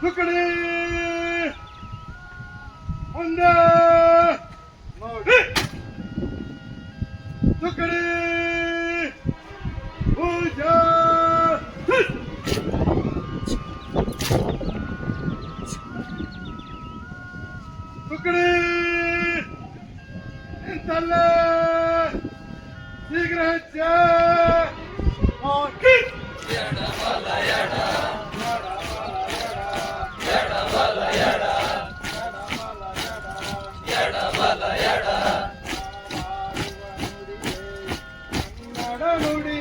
પકડી અંદર પકડી પૂજા! પકડી તલે શીઘ્ર ચા ಕನ್ನಡ ನುಡಿ